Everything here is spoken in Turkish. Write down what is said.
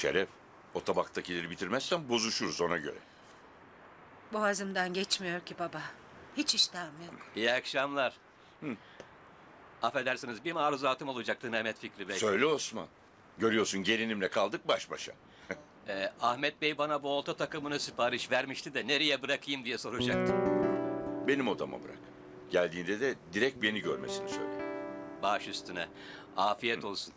Şeref, o tabaktakileri bitirmezsen bozuşuruz ona göre. Boğazımdan geçmiyor ki baba. Hiç iştahım yok. İyi akşamlar. Affedersiniz bir maruzatım olacaktı Mehmet Fikri Bey. Söyle Osman. Görüyorsun gelinimle kaldık baş başa. Ee, Ahmet Bey bana bu olta takımını sipariş vermişti de nereye bırakayım diye soracaktım. Benim odama bırak. Geldiğinde de direkt beni görmesini söyle. Baş üstüne. Afiyet olsun.